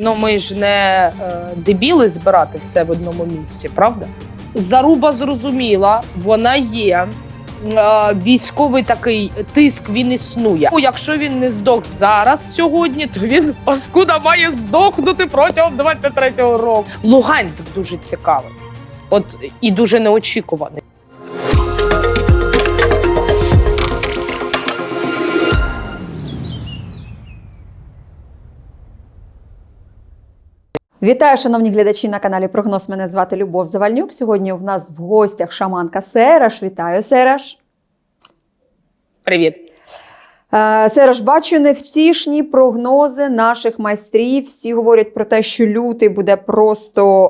Ну ми ж не е, дебіли збирати все в одному місці, правда? Заруба зрозуміла, вона є. Е, військовий такий тиск він існує. Ну, Якщо він не здох зараз сьогодні, то він оскуда має здохнути протягом 23-го року. Луганськ дуже цікавий, от і дуже неочікуваний. Вітаю, шановні глядачі на каналі Прогноз. Мене звати Любов Завальнюк. Сьогодні в нас в гостях шаманка Сераш. Вітаю, Сераш. Привіт. Е, Сераж, бачу невтішні прогнози наших майстрів. Всі говорять про те, що лютий буде просто е,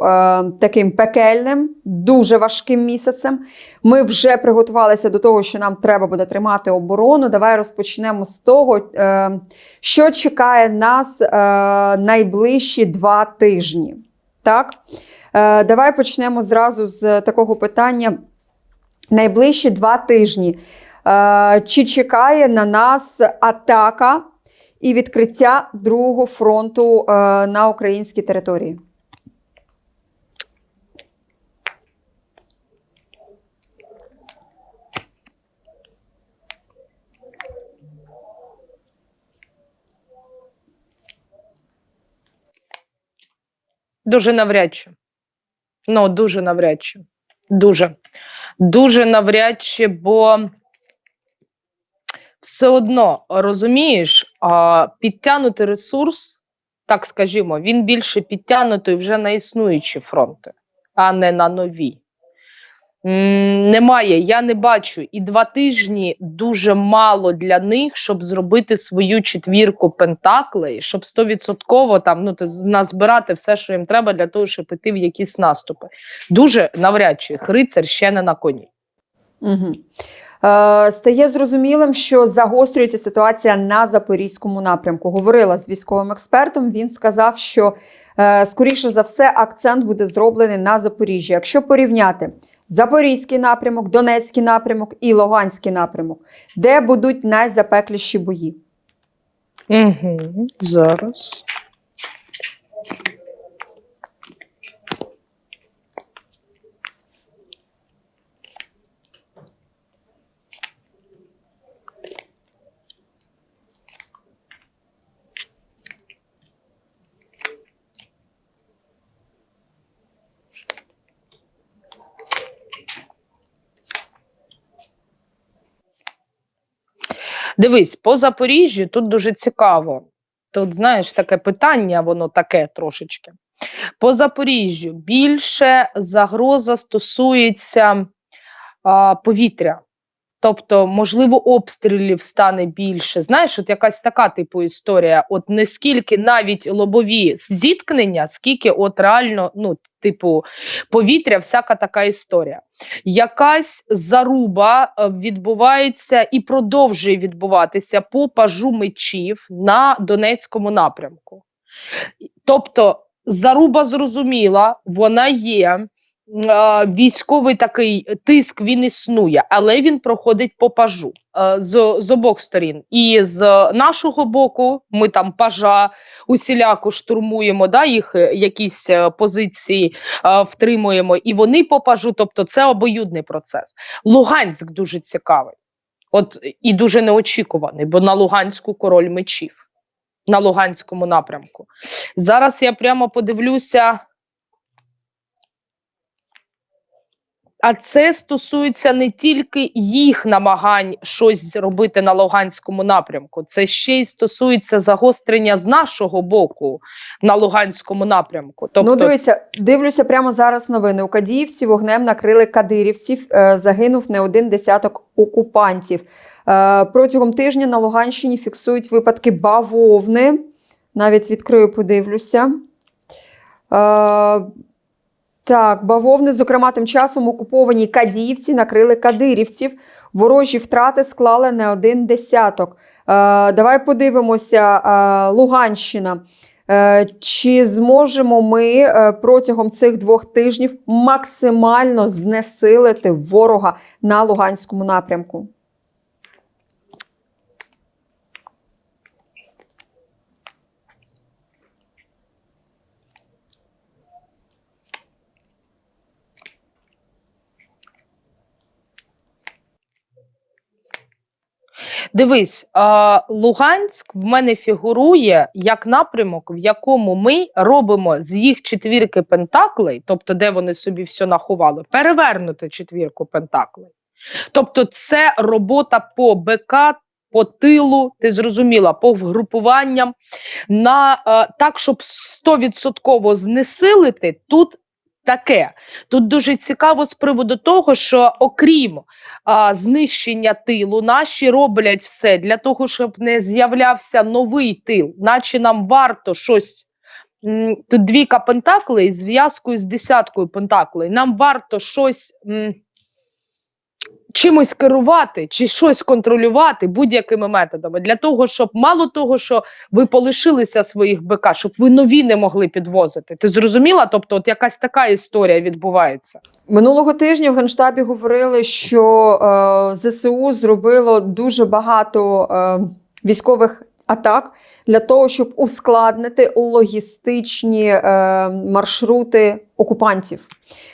таким пекельним, дуже важким місяцем. Ми вже приготувалися до того, що нам треба буде тримати оборону. Давай розпочнемо з того, е, що чекає нас е, найближчі два тижні. Так? Е, давай почнемо зразу з такого питання. Найближчі два тижні. Е, Чи чекає на нас атака і відкриття другого фронту е, на українській території? Дуже навряд чи. Ну, дуже навряд чи. Дуже. Дуже навряд чи, бо все одно розумієш, а, підтягнути ресурс, так скажімо, він більше підтягнутий вже на існуючі фронти, а не на нові. М, Немає, я не бачу. І два тижні дуже мало для них, щоб зробити свою четвірку пентаклей, щоб стовідсотково там ну, назбирати все, що їм треба для того, щоб іти в якісь наступи. Дуже навряд чи їх рицар ще не на коні. Угу. Стає зрозумілим, що загострюється ситуація на запорізькому напрямку. Говорила з військовим експертом. Він сказав, що е, скоріше за все акцент буде зроблений на Запоріжжі. Якщо порівняти Запорізький напрямок, Донецький напрямок і Луганський напрямок, де будуть найзапекліші бої? Угу, зараз. Дивись, по Запоріжжю тут дуже цікаво. Тут, знаєш, таке питання, воно таке трошечки. По Запоріжжю більше загроза стосується а, повітря. Тобто, можливо, обстрілів стане більше. Знаєш, от якась така типу історія. От не скільки навіть лобові зіткнення, скільки от реально, ну, типу, повітря, всяка така історія. Якась заруба е, відбувається і продовжує відбуватися по пажу мечів на Донецькому напрямку. Тобто, заруба зрозуміла, вона є. Військовий такий тиск він існує, але він проходить по пажу е, з, з обох сторін. І з нашого боку ми там пажа усіляко штурмуємо, да, їх е, якісь е, позиції втримуємо, і вони по пажу, тобто це обоюдний процес. Луганськ дуже цікавий, от і дуже неочікуваний, бо на Луганську король мечів, на Луганському напрямку. Зараз я прямо подивлюся. А це стосується не тільки їх намагань щось зробити на Луганському напрямку, це ще й стосується загострення з нашого боку на Луганському напрямку. Тобто, Ну, дивися, дивлюся прямо зараз новини. У Кадіївці вогнем накрили кадирівців. Е, Загинув не один десяток окупантів. Е, Протягом тижня на Луганщині фіксують випадки бавовни. Навіть відкрию, подивлюся. Так, бавовни, зокрема, тим часом окуповані кадіївці накрили кадирівців. Ворожі втрати склали не один десяток. Е, Давай подивимося, е, Луганщина. Е, Чи зможемо ми протягом цих двох тижнів максимально знесилити ворога на Луганському напрямку? Дивись, Луганськ в мене фігурує як напрямок, в якому ми робимо з їх четвірки пентаклей, тобто де вони собі все наховали, перевернути четвірку пентаклей. Тобто, це робота по БК, по тилу, ти зрозуміла, по вгрупуванням, на е, так, щоб 100% знесилити тут. Таке тут дуже цікаво з приводу того, що окрім а, знищення тилу, наші роблять все для того, щоб не з'являвся новий тил, наче нам варто щось. Тут двійка пентаклей з зв'язкою з десяткою пентаклей. Нам варто щось чимось керувати чи щось контролювати будь-якими методами для того, щоб мало того, що ви полишилися своїх БК, щоб ви нові не могли підвозити. Ти зрозуміла? Тобто, от якась така історія відбувається. Минулого тижня в Генштабі говорили, що е, ЗСУ зробило дуже багато е, військових атак для того, щоб ускладнити логістичні е, маршрути окупантів.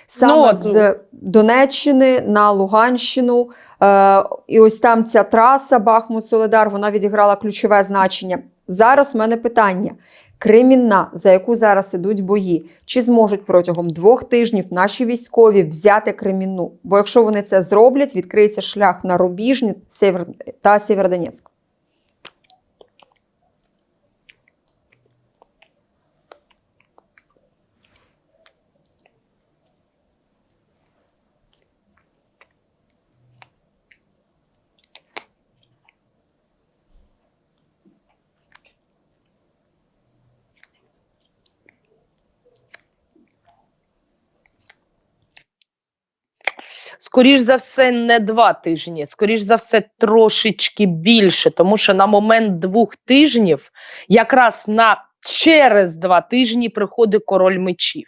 Саме Ну, з Донеччини на Луганщину. Е, і ось там ця траса Бахмут-Соледар, вона відіграла ключове значення. Зараз в мене питання. Кремінна, за яку зараз ідуть бої, чи зможуть протягом двох тижнів наші військові взяти Кремінну? Бо якщо вони це зроблять, відкриється шлях на Рубіжні та Сєвєродонецьк. Скоріш за все, не два тижні, скоріш за все, трошечки більше, тому що на момент двох тижнів, якраз на через два тижні приходить король мечів.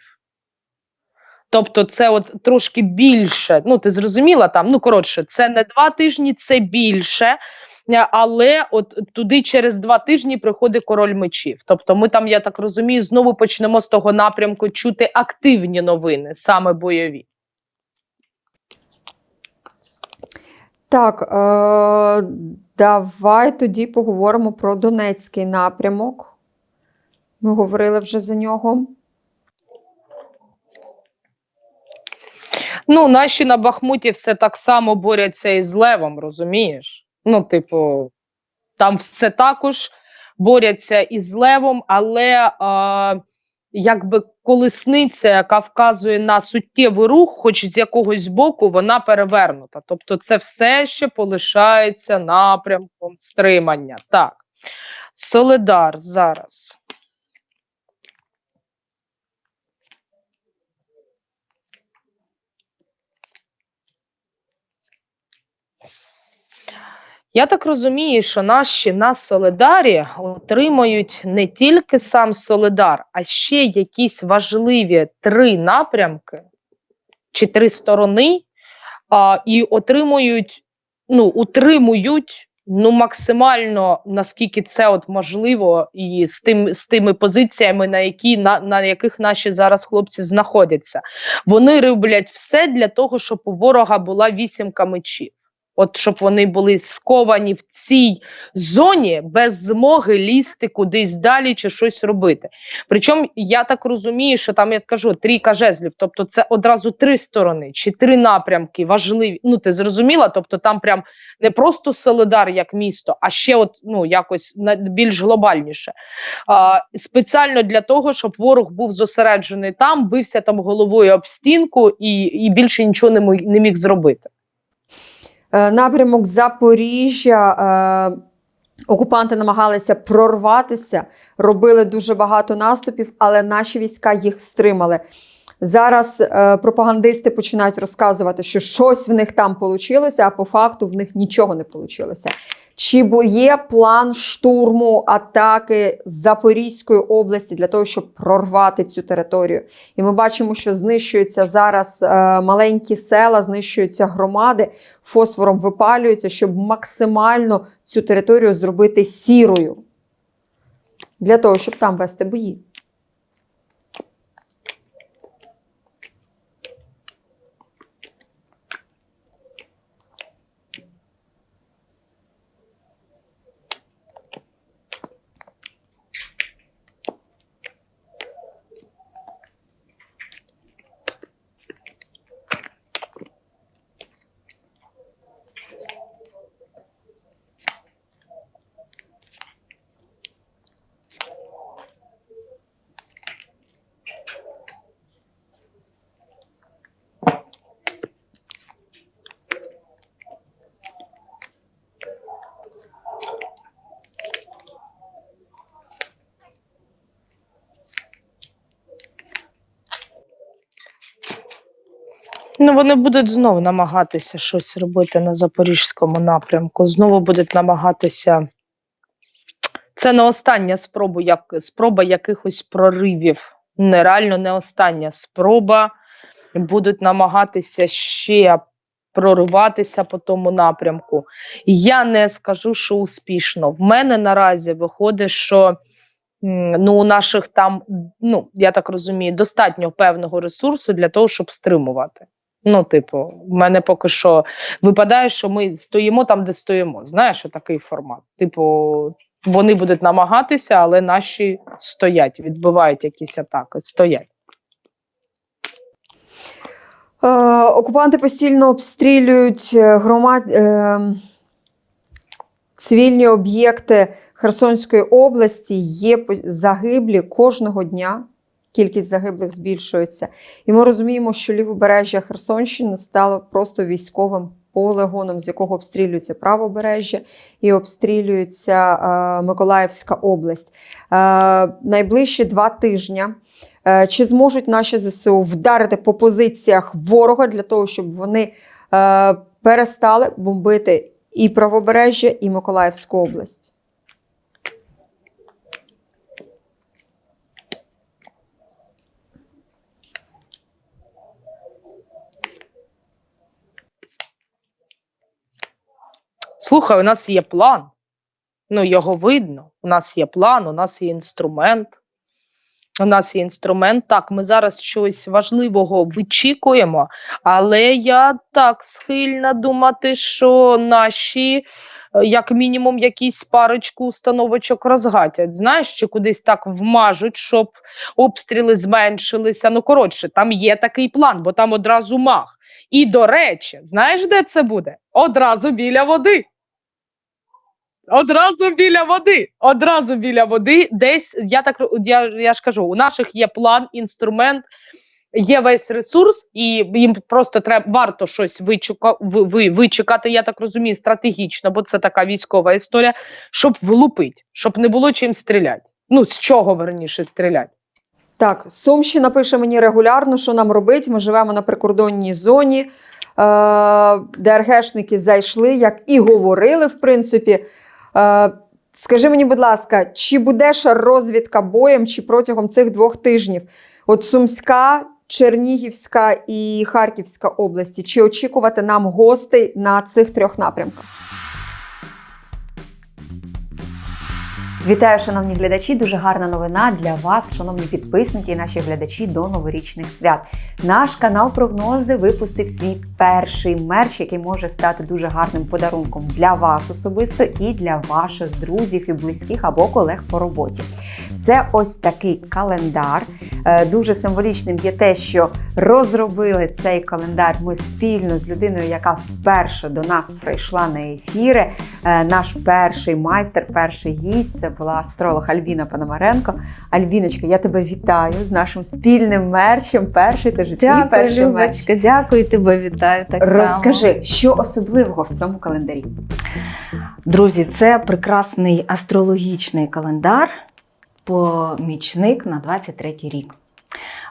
Тобто, це от трошки більше. Ну, ти зрозуміла там? Ну, коротше, це не два тижні, це більше. е, Але от туди через два тижні приходить король мечів. Тобто, ми там, я так розумію, знову почнемо з того напрямку чути активні новини, саме бойові. Так, е, давай тоді поговоримо про Донецький напрямок. Ми говорили вже за нього. Ну, наші на Бахмуті все так само борються із Левом, розумієш? Ну, типу, там все також борються із Левом, але а, якби колесниця, яка вказує на суттєвий рух, хоч з якогось боку, вона перевернута. Тобто, це все ще полишається напрямком стримання. Так. Соледар зараз. Я так розумію, що наші на Соледарі отримають не тільки сам Соледар, а ще якісь важливі три напрямки чи три сторони, а, і отримують, ну, утримують ну, максимально наскільки це от можливо, і з тим з тими позиціями, на які на, на яких наші зараз хлопці знаходяться. Вони роблять все для того, щоб у ворога була вісімка мечів. От щоб вони були сковані в цій зоні без змоги лізти кудись далі чи щось робити. Причому я так розумію, що там я кажу трійка жезлів, тобто це одразу три сторони чи три напрямки важливі. Ну ти зрозуміла? Тобто там прям не просто Солидар як місто, а ще от ну якось більш глобальніше. А, спеціально для того, щоб ворог був зосереджений там, бився там головою об стінку і, і більше нічого не міг зробити. Е, Напрямок Запоріжжя. е, Окупанти намагалися прорватися, робили дуже багато наступів, але наші війська їх стримали. Зараз е, пропагандисти починають розказувати, що щось в них там вийшло, а по факту в них нічого не вийшло. Чи є план штурму атаки Запорізької області для того, щоб прорвати цю територію? І ми бачимо, що знищуються зараз е, маленькі села, знищуються громади, фосфором випалюються, щоб максимально цю територію зробити сірою. Для того, щоб там вести бої. Ну, вони будуть знову намагатися щось робити на запорізькому напрямку. Знову будуть намагатися. Це не остання спроба, як, спроба якихось проривів. Нереально не остання спроба. Будуть намагатися ще прориватися по тому напрямку. Я не скажу, що успішно. В мене наразі виходить, що ну, у наших там, ну, я так розумію, достатньо певного ресурсу для того, щоб стримувати. Ну, типу, в мене поки що випадає, що ми стоїмо там, де стоїмо. Знаєш, такий формат. Типу, вони будуть намагатися, але наші стоять, відбивають якісь атаки, стоять. Е, окупанти постійно обстрілюють е, громад... е, цивільні об'єкти Херсонської області. Є загиблі кожного дня. Кількість загиблих збільшується. І ми розуміємо, що лівобережжя Херсонщини стало просто військовим полигоном, з якого обстрілюється правобережжя і обстрілюється е, Миколаївська область. Е, найближчі два тижні Е, Чи зможуть наші ЗСУ вдарити по позиціях ворога для того, щоб вони е, перестали бомбити і правобережжя, і Миколаївську область? Слухай, у нас є план. Ну, його видно. У нас є план, у нас є інструмент. У нас є інструмент. Так, ми зараз щось важливого вичікуємо, але я так схильна думати, що наші, е, як мінімум, якісь парочку установочок розгатять. Знаєш, чи кудись так вмажуть, щоб обстріли зменшилися. Ну, коротше, там є такий план, бо там одразу мах. І до речі, знаєш, де це буде? Одразу біля води. Одразу біля води. Одразу біля води. Десь я так я, я ж кажу, у наших є план, інструмент, є весь ресурс, і їм просто треба варто щось вичука, ви, ви, вичекати, я так розумію, стратегічно, бо це така військова історія, щоб влупити, щоб не було чим стріляти. Ну, з чого верніше стріляти. Так, Сумщина пише мені регулярно, що нам робити. Ми живемо на прикордонній зоні, е, ДРГшники зайшли, як і говорили, в принципі. Е, скажи мені, будь ласка, чи буде ще розвідка боєм, чи протягом цих двох тижнів? От Сумська, Чернігівська і Харківська області, чи очікувати нам гостей на цих трьох напрямках? Вітаю, шановні глядачі! Дуже гарна новина для вас, шановні підписники і наші глядачі до новорічних свят. Наш канал прогнози випустив свій перший мерч, який може стати дуже гарним подарунком для вас особисто і для ваших друзів і близьких або колег по роботі. Це ось такий календар. Е, Дуже символічним є те, що розробили цей календар ми спільно з людиною, яка вперше до нас прийшла на ефіри. Е, Наш перший майстер, перший гість це була астролог Альбіна Пономаренко. Альбіночка, я тебе вітаю з нашим спільним мерчем. Перший це життя. Дякую, перший мерч. Любочка, дякую тебе, вітаю так само. Розкажи, що особливого в цьому календарі? Друзі, це прекрасний астрологічний календар, помічник на 23 рік.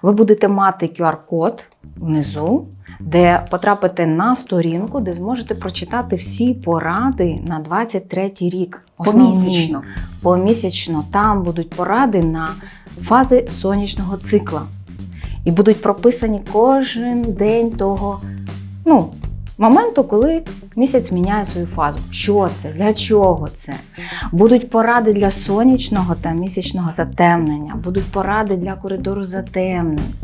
Ви будете мати QR-код внизу, де потрапите на сторінку, де зможете прочитати всі поради на 23 рік. Основні. Помісячно. Помісячно там будуть поради на фази сонячного цикла. І будуть прописані кожен день того ну, моменту, коли місяць міняє свою фазу. Що це? Для чого це? Будуть поради для сонячного та місячного затемнення, будуть поради для коридору затемнень.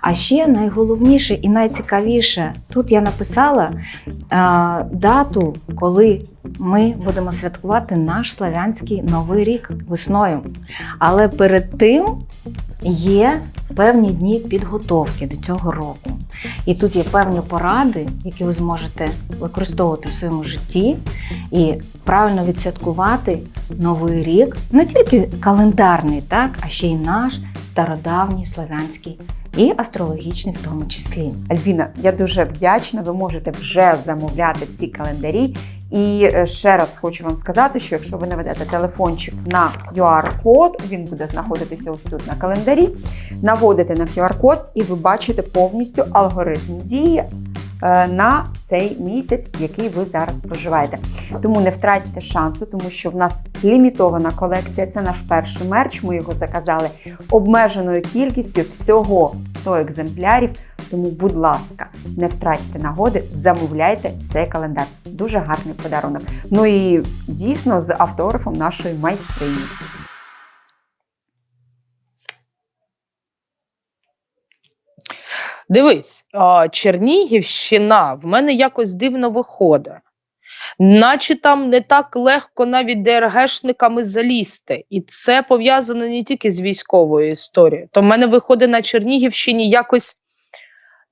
А ще найголовніше і найцікавіше, тут я написала е, дату, коли ми будемо святкувати наш славянський новий рік весною. Але перед тим є певні дні підготовки до цього року. І тут є певні поради, які ви зможете використовувати в своєму житті і правильно відсвяткувати новий рік, не тільки календарний, так, а ще й наш стародавній славянський і астрологічний в тому числі. Альбіна, я дуже вдячна. Ви можете вже замовляти ці календарі. І е, ще раз хочу вам сказати, що якщо ви наведете телефончик на QR-код, він буде знаходитися ось тут на календарі. Наводите на QR-код, і ви бачите повністю алгоритм дії на цей місяць, який ви зараз проживаєте. Тому не втратьте шансу, тому що в нас лімітована колекція. Це наш перший мерч. Ми його заказали обмеженою кількістю всього 100 екземплярів. Тому, будь ласка, не втратьте нагоди, замовляйте цей календар. Дуже гарний подарунок. Ну і дійсно з автографом нашої майстрині. Дивись, Чернігівщина в мене якось дивно виходить. Наче там не так легко навіть ДРГшниками залізти. І це пов'язано не тільки з військовою історією. То в мене виходить на Чернігівщині якось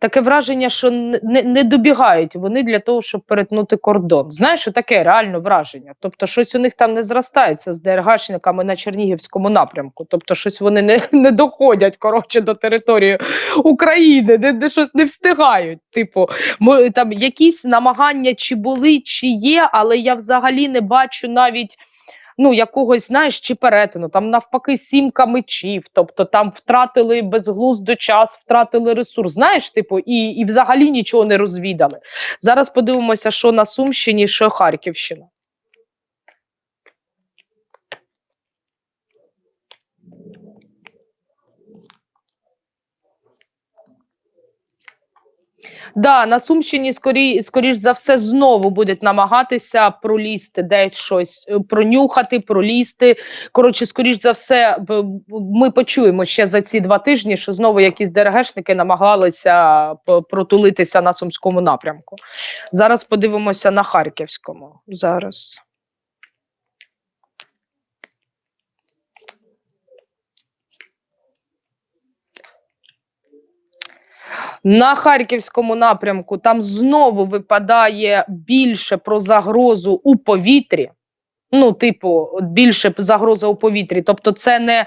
таке враження, що не, не, не добігають вони для того, щоб перетнути кордон. Знаєш, таке реально враження. Тобто, щось у них там не зростається з ДРГшниками на Чернігівському напрямку. Тобто, щось вони не, не доходять коротше до території України, де, де щось не встигають. Типу, мо- там якісь намагання чи були, чи є, але я взагалі не бачу навіть. Ну, якогось, знаєш, чи перетину, там навпаки сімка мечів, тобто там втратили безглуздо час, втратили ресурс, знаєш, типу, і, і взагалі нічого не розвідали. Зараз подивимося, що на Сумщині, що Харківщина. Да, на Сумщині скорі, скоріш за все знову будуть намагатися пролізти десь щось, е, пронюхати, пролізти. Коротше, скоріш за все, ми почуємо ще за ці два тижні, що знову якісь ДРГшники намагалися п- протулитися на сумському напрямку. Зараз подивимося на Харківському. Зараз. На харківському напрямку там знову випадає більше про загрозу у повітрі. Ну, типу, більше загроза у повітрі. Тобто, це не,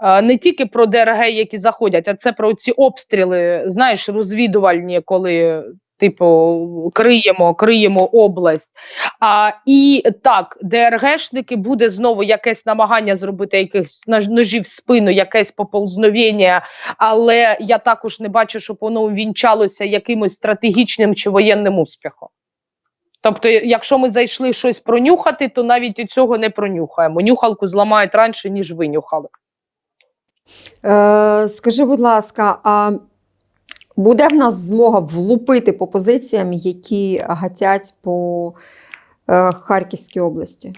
е, не тільки про ДРГ, які заходять, а це про ці обстріли, знаєш, розвідувальні, коли. Типу, криємо, криємо область. А, і так, ДРГшники буде знову якесь намагання зробити якихось ножів в спину, якесь поползновення але я також не бачу, щоб воно вінчалося якимось стратегічним чи воєнним успіхом. Тобто, якщо ми зайшли щось пронюхати, то навіть і цього не пронюхаємо. Нюхалку зламають раніше, ніж винюхали. Е, скажи, будь ласка, а буде в нас змога влупити по позиціям, які гатять по е, Харківській області?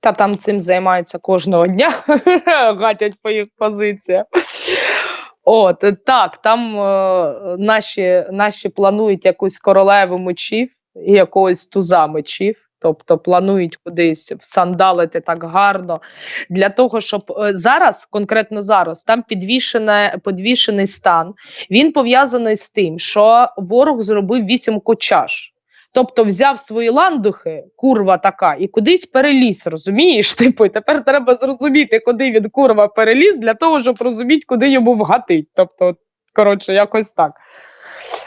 Та там цим займаються кожного дня, гатять по їх позиціях. От так, там е, наші, наші планують якусь королеву мечів і якогось туза мечів. Тобто планують кудись всандалити так гарно для того, щоб е, зараз, конкретно зараз, там підвішене, підвішений стан. Він пов'язаний з тим, що ворог зробив вісім кочаш. Тобто взяв свої ландухи, курва така, і кудись переліз, розумієш? Типу, і тепер треба зрозуміти, куди він курва переліз, для того, щоб розуміти, куди йому вгатить. Тобто, коротше, якось так.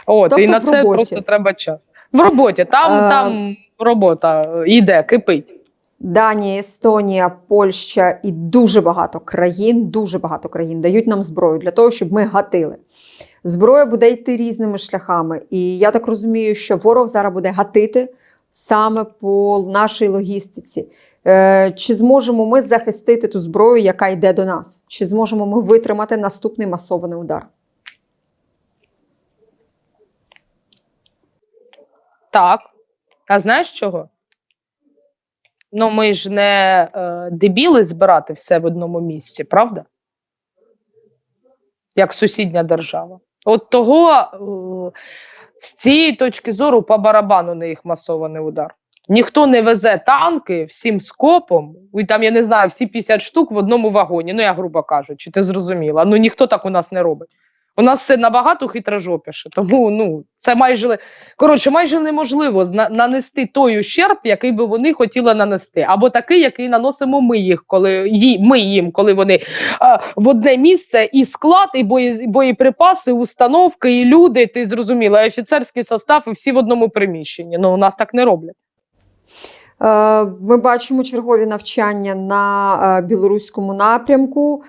От, і Тобто на це роботі. просто треба час. В роботі, там, Е, там робота йде, кипить. Данія, Естонія, Польща і дуже багато країн, дуже багато країн дають нам зброю для того, щоб ми гатили. Зброя буде йти різними шляхами. І я так розумію, що ворог зараз буде гатити саме по нашій логістиці. Е, Чи зможемо ми захистити ту зброю, яка йде до нас? Чи зможемо ми витримати наступний масований удар? Так. А знаєш чого? Ну, ми ж не е, дебіли збирати все в одному місці, правда? Як сусідня держава. От того е, з цієї точки зору по барабану на їх масований удар. Ніхто не везе танки всім скопом, і там, я не знаю, всі 50 штук в одному вагоні. Ну, я грубо кажучи, ти зрозуміла. Ну ніхто так у нас не робить. У нас все набагато хитрожопіше, тому ну це майже коротше, майже неможливо нанести той ущерб, який би вони хотіли нанести, або такий, який наносимо ми їх, коли ми їм, коли вони а, в одне місце і склад, і боєприпаси, установки, і люди. Ти зрозуміла, і офіцерський состав, і всі в одному приміщенні. Ну у нас так не роблять. Е, Ми бачимо чергові навчання на е, білоруському напрямку.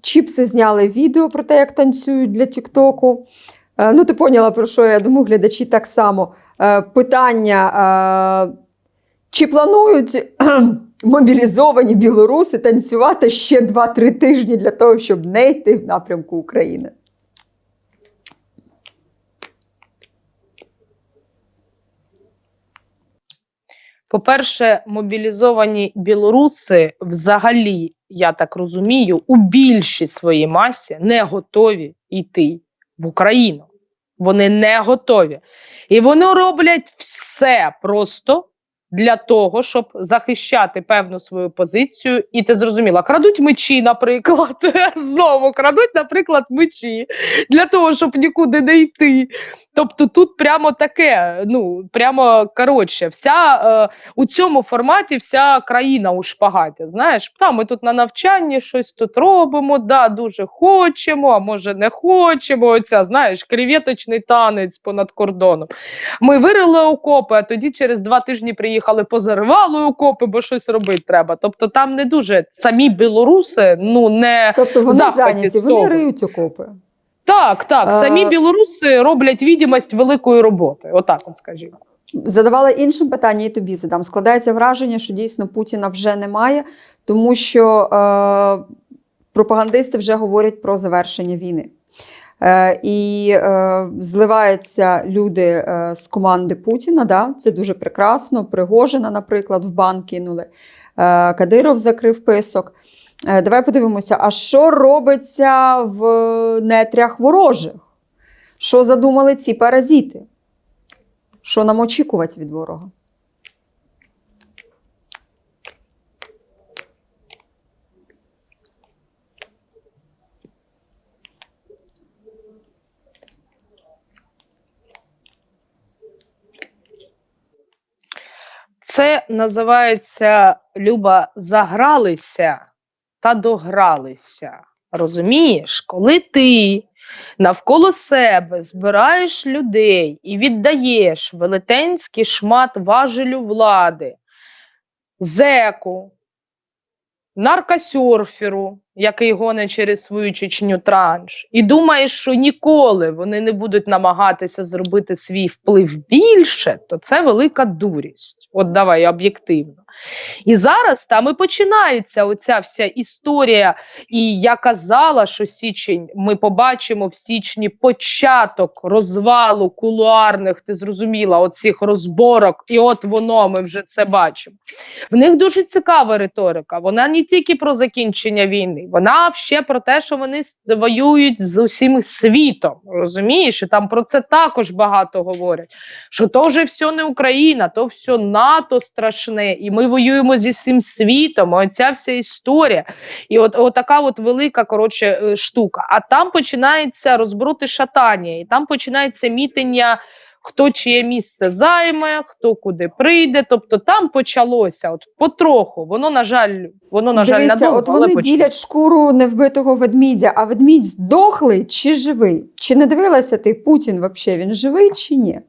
Чіпси зняли відео про те, як танцюють для Тіктоку. Е, Ну, ти поняла, про що я думаю, глядачі так само. Е, Питання: е, чи планують мобілізовані білоруси танцювати ще 2-3 тижні для того, щоб не йти в напрямку України? По-перше, мобілізовані білоруси взагалі, я так розумію, у більшій своїй масі не готові йти в Україну. Вони не готові. І вони роблять все просто для того, щоб захищати певну свою позицію. І ти зрозуміла, крадуть мечі, наприклад. Знову крадуть, наприклад, мечі для того, щоб нікуди не йти. Тобто тут прямо таке, ну прямо коротше, вся е, у цьому форматі вся країна у шпагаті. Знаєш, та ми тут на навчанні щось тут робимо, да, дуже хочемо, а може не хочемо. Оця, знаєш, креветочний танець понад кордоном. Ми вирили окопи, а тоді через два тижні приїхали, позаривали окопи, бо щось робити треба. Тобто там не дуже самі білоруси, ну не Тобто вони зайняті, вони риють окопи. так, так. Самі Е, білоруси роблять відомість великої роботи. Отак, от скажімо. Задавала іншим питання, і тобі задам. Складається враження, що дійсно Путіна вже немає, тому що е, пропагандисти вже говорять про завершення війни. Е, і е, зливаються люди е, з команди Путіна. Да? Це дуже прекрасно. Пригожина, наприклад, в бан кинули. Кадиров закрив писок. Давай подивимося, а що робиться в нетрях ворожих? Що задумали ці паразити? Що нам очікувати від ворога? Це називається Люба загралися та догралися. Розумієш, коли ти навколо себе збираєш людей і віддаєш велетенський шмат важелю влади, зеку, наркосерферу, який гонить через свою чечню транш, і думаєш, що ніколи вони не будуть намагатися зробити свій вплив більше, то це велика дурість. От давай об'єктивно. І зараз там і починається оця вся історія. І я казала, що січень ми побачимо в січні початок розвалу кулуарних, ти зрозуміла, оцих розборок, і от воно ми вже це бачимо. В них дуже цікава риторика. Вона не тільки про закінчення війни, вона ще про те, що вони воюють з усім світом. Розумієш? І там про це також багато говорять. Що то вже все не Україна, то все НАТО страшне, і ми воюємо зі всім світом. Оця вся історія. І от, от така от велика коротше е, штука. А там починається розбрути шатання, і там починається мітення. Хто чиє місце займе, хто куди прийде. Тобто там почалося от потроху. Воно, на жаль, воно, на жаль, Дивися, надовго, от вони почне. ділять шкуру невбитого ведмідя, а ведмідь здохлий чи живий? Чи не дивилася ти Путін Вообще Він живий чи ні?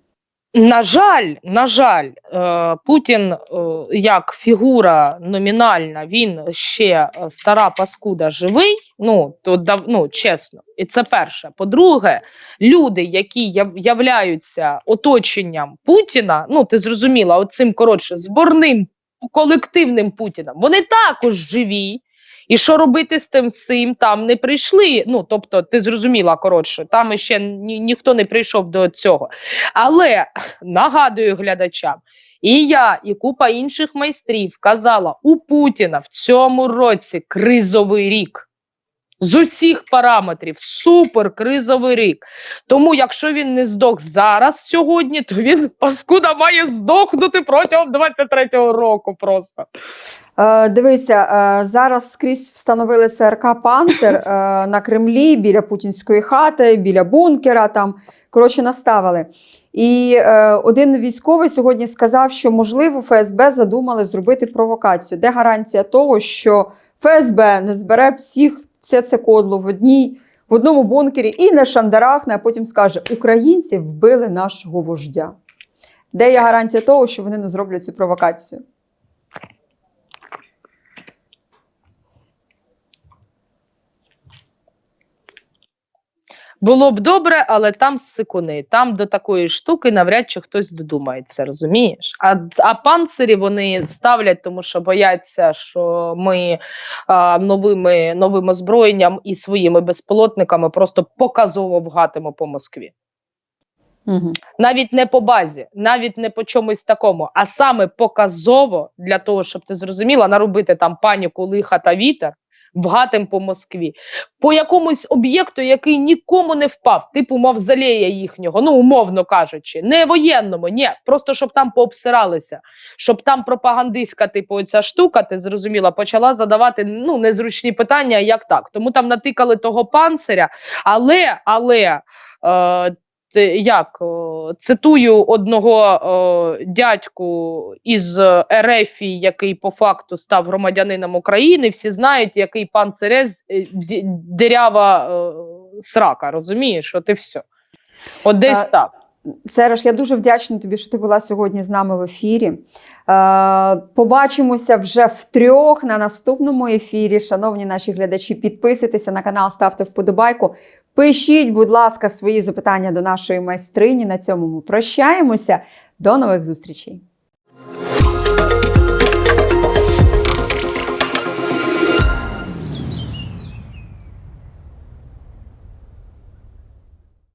На жаль, на жаль, е, Путін е, як фігура номінальна, він ще е, стара паскуда живий. Ну то дав, ну, чесно, і це перше. По-друге, люди, які являються оточенням Путіна, ну ти зрозуміла, оцим коротше зборним колективним Путіним, вони також живі. І що робити з тим всім? Там не прийшли. Ну тобто, ти зрозуміла коротше, там ще ні, ніхто не прийшов до цього. Але нагадую глядачам, і я, і купа інших майстрів казала, у Путіна в цьому році кризовий рік. З усіх параметрів супер кризовий рік. Тому, якщо він не здох зараз сьогодні, то він паскуда має здохнути протягом 23-го року. Просто Е, дивися, е, зараз скрізь встановили ЦРК Панцер е, на Кремлі біля путінської хати, біля бункера. Там коротше наставили. І е, один військовий сьогодні сказав, що можливо ФСБ задумали зробити провокацію. Де гарантія того, що ФСБ не збере всіх все це кодло в одній. В одному бункері і не шандарахне, а потім скаже: Українці вбили нашого вождя. Де є гарантія того, що вони не зроблять цю провокацію? Було б добре, але там сикуни. Там до такої штуки навряд чи хтось додумається, розумієш? А, а панцирі вони ставлять, тому що бояться, що ми а, новими, новим озброєнням і своїми безпілотниками просто показово вгатимо по Москві. Угу. Навіть не по базі, навіть не по чомусь такому, а саме показово для того, щоб ти зрозуміла, наробити там паніку, лиха та вітер, вгатим по Москві, по якомусь об'єкту, який нікому не впав, типу мавзолея їхнього, ну умовно кажучи, не воєнному, ні, просто щоб там пообсиралися, щоб там пропагандистська, типу, ця штука, ти зрозуміла, почала задавати ну незручні питання, як так. Тому там натикали того панциря, але, але. Е, як цитую одного о, дядьку із е, РФ, який по факту став громадянином України. Всі знають, який пан Церез е, дирява е, срака. Розумієш? От і все. От десь А, так. Сереж, я дуже вдячна тобі, що ти була сьогодні з нами в ефірі. Е, побачимося вже втрьох на наступному ефірі. Шановні наші глядачі, підписуйтеся на канал, ставте вподобайку. Пишіть, будь ласка, свої запитання до нашої майстрині. На цьому ми прощаємося. До нових зустрічей!